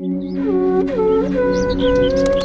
うん。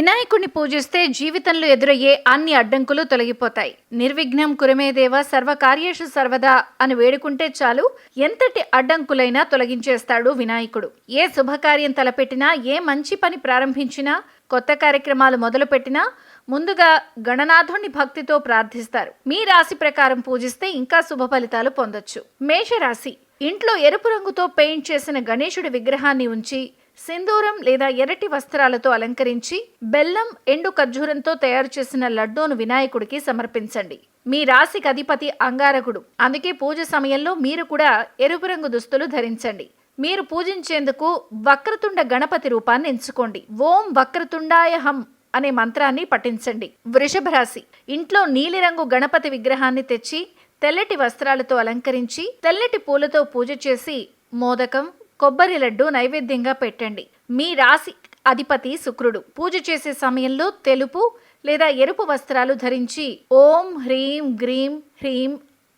వినాయకుడిని పూజిస్తే జీవితంలో ఎదురయ్యే అన్ని అడ్డంకులు తొలగిపోతాయి. నిర్విఘ్నం కురమేదేవ సర్వకార్యేషు సర్వదా అని వేడుకుంటే చాలు ఎంతటి అడ్డంకులైనా తొలగించేస్తాడు వినాయకుడు. ఏ శుభకార్యం తలపెట్టినా ఏ మంచి పని ప్రారంభించినా కొత్త కార్యక్రమాలు మొదలుపెట్టినా ముందుగా గణనాథుణ్ణి భక్తితో ప్రార్థిస్తారు. మీ రాశి ప్రకారం పూజిస్తే ఇంకా శుభ ఫలితాలు పొందొచ్చు. మేషరాశి ఇంట్లో ఎరుపు రంగుతో పెయింట్ చేసిన గణేశుడి విగ్రహాన్ని ఉంచి సింధూరం లేదా ఎర్రటి వస్త్రాలతో అలంకరించి బెల్లం ఎండు ఖర్జూరంతో తయారు చేసిన లడ్డూను వినాయకుడికి సమర్పించండి. మీ రాశికి అధిపతి అంగారకుడు. అందుకే పూజ సమయంలో మీరు కూడా ఎరుపు రంగు దుస్తులు ధరించండి. మీరు పూజించేందుకు వక్రతుండ గణపతి రూపాన్ని ఎంచుకోండి. ఓం వక్రతుండాయ హం అనే మంత్రాన్ని పఠించండి. వృషభ రాశి. ఇంట్లో నీలిరంగు గణపతి విగ్రహాన్ని తెచ్చి తెల్లటి వస్త్రాలతో అలంకరించి తెల్లటి పూలతో పూజ చేసి మోదకం కొబ్బరి లడ్డు నైవేద్యంగా పెట్టండి. మీ రాశి అధిపతి శుక్రుడు. పూజ చేసే సమయంలో తెలుపు లేదా ఎరుపు వస్త్రాలు ధరించి ఓం హ్రీం గ్రీం హ్రీం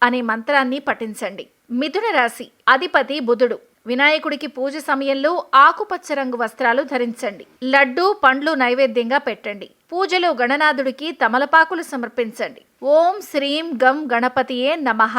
అనే మంత్రాన్ని పఠించండి. మిథున రాశి అధిపతి బుధుడు. వినాయకుడికి పూజ సమయంలో ఆకుపచ్చ రంగు వస్త్రాలు ధరించండి. లడ్డు పండ్లు నైవేద్యంగా పెట్టండి. పూజలో గణనాథుడికి తమలపాకులు సమర్పించండి. ఓం శ్రీం గం గణపతియే నమః.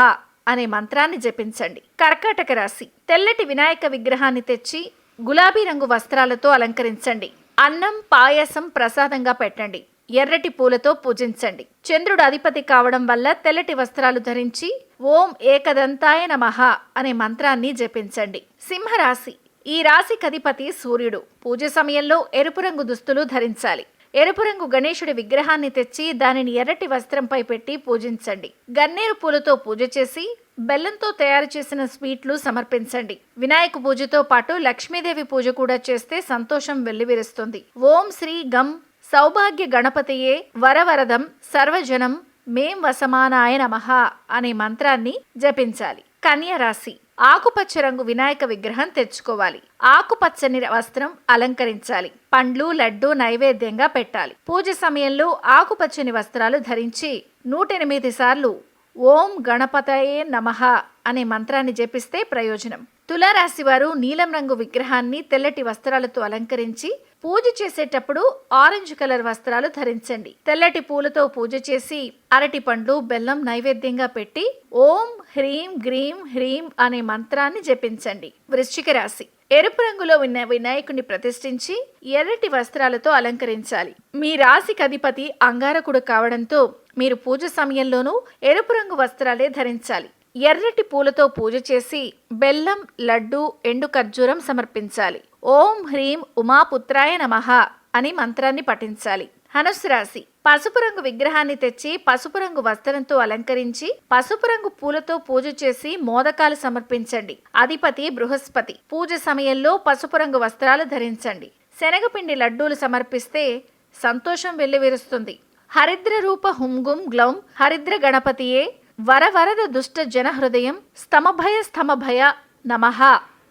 అనే మంత్రాన్ని జపించండి. కర్కాటక రాశి. తెల్లటి వినాయక విగ్రహాన్ని తెచ్చి గులాబీ రంగు వస్త్రాలతో అలంకరించండి. అన్నం పాయసం ప్రసాదంగా పెట్టండి. ఎర్రటి పూలతో పూజించండి. చంద్రుడు అధిపతి కావడం వల్ల తెల్లటి వస్త్రాలు ధరించి ఓం ఏకదంతాయ నమః అనే మంత్రాన్ని జపించండి. సింహరాశి. ఈ రాశికి అధిపతి సూర్యుడు. పూజ సమయంలో ఎరుపు రంగు దుస్తులు ధరించాలి. ఎరుపు రంగు గణేశుడి విగ్రహాన్ని తెచ్చి దానిని ఎర్రటి వస్త్రంపై పెట్టి పూజించండి. గన్నేరు పూలతో పూజ చేసి బెల్లంతో తయారు చేసిన స్వీట్లు సమర్పించండి. వినాయక పూజతో పాటు లక్ష్మీదేవి పూజ కూడా చేస్తే సంతోషం వెల్లివిరుస్తుంది. ఓం శ్రీ గం సౌభాగ్య గణపతియే వరవరదం సర్వజనం మేం వసమానాయ నమః అనే మంత్రాన్ని జపించాలి. కన్య రాశి ఆకుపచ్చ రంగు వినాయక విగ్రహం తెచ్చుకోవాలి. ఆకుపచ్చని వస్త్రం అలంకరించాలి. పండ్లు లడ్డు నైవేద్యంగా పెట్టాలి. పూజ సమయంలో ఆకుపచ్చని వస్త్రాలు ధరించి నూట ఎనిమిది సార్లు ఓం గణపతయే నమః అనే మంత్రాన్ని జపిస్తే ప్రయోజనం. తులారాశి వారు నీలం రంగు విగ్రహాన్ని తెల్లటి వస్త్రాలతో అలంకరించి పూజ చేసేటప్పుడు ఆరెంజ్ కలర్ వస్త్రాలు ధరించండి. తెల్లటి పూలతో పూజ చేసి అరటి పండ్లు బెల్లం నైవేద్యంగా పెట్టి ఓం హ్రీం గ్రీం హ్రీం అనే మంత్రాన్ని జపించండి. వృశ్చిక రాశి ఎరుపు రంగులో ఉన్న వినాయకుడిని ప్రతిష్ఠించి ఎర్రటి వస్త్రాలతో అలంకరించాలి. మీ రాశికి అధిపతి అంగారకుడు కావడంతో మీరు పూజ సమయంలోనూ ఎరుపు రంగు వస్త్రాలే ధరించాలి. ఎర్రటి పూలతో పూజ చేసి బెల్లం లడ్డు ఎండు ఖర్జూరం సమర్పించాలి. ఓం హ్రీం ఉమాపుత్రాయ నమః అని మంత్రాన్ని పఠించాలి. ధనుస్సు రాశి. పసుపు రంగు విగ్రహాన్ని తెచ్చి పసుపు రంగు వస్త్రంతో అలంకరించి పసుపు రంగు పూలతో పూజ చేసి మోదకాలు సమర్పించండి. అధిపతి బృహస్పతి. పూజ సమయంలో పసుపు రంగు వస్త్రాలు ధరించండి. శనగపిండి లడ్డూలు సమర్పిస్తే సంతోషం వెల్లివిరుస్తుంది. హరిద్ర రూప హుంగుం గ్లౌం హరిద్ర గణపతియే. వరవరద దుష్ట జన హృదయం స్తమభయ స్తమభయ నమః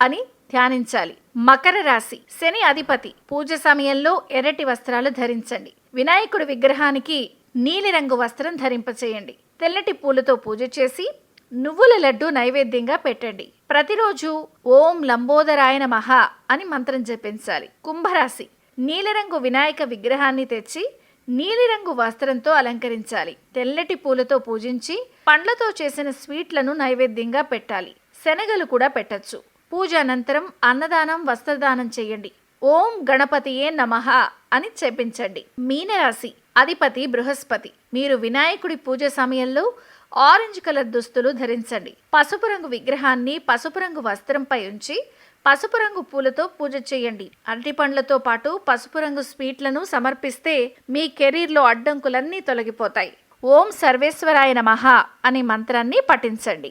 అని ధ్యానించాలి. మకర రాశి శని అధిపతి పూజ సమయంలో ఎర్రటి వస్త్రాలు ధరించండి. వినాయకుడి విగ్రహానికి నీలిరంగు వస్త్రం ధరింపచేయండి. తెల్లటి పూలతో పూజ చేసి నువ్వుల లడ్డు నైవేద్యంగా పెట్టండి. ప్రతిరోజు ఓం లంబోదరాయ నమః అని మంత్రం జపించాలి. కుంభరాశి నీలిరంగు వినాయక విగ్రహాన్ని తెచ్చి నీలిరంగు వస్త్రంతో అలంకరించాలి. తెల్లటి పూలతో పూజించి పండ్లతో చేసిన స్వీట్లను నైవేద్యంగా పెట్టాలి. శనగలు కూడా పెట్టచ్చు. పూజ అనంతరం అన్నదానం వస్త్రదానం చేయండి. ఓం గణపతియే నమః అని చెప్పించండి. మీనరాశి అధిపతి బృహస్పతి. మీరు వినాయకుడి పూజ సమయంలో ఆరెంజ్ కలర్ దుస్తులు ధరించండి. పసుపు రంగు విగ్రహాన్ని పసుపు రంగు వస్త్రంపై ఉంచి పసుపు రంగు పూలతో పూజ చేయండి. అరటి పండ్లతో పాటు పసుపు రంగు స్వీట్లను సమర్పిస్తే మీ కెరీర్లో అడ్డంకులన్నీ తొలగిపోతాయి. ఓం సర్వేశ్వరాయ నమః అనే మంత్రాన్ని పఠించండి.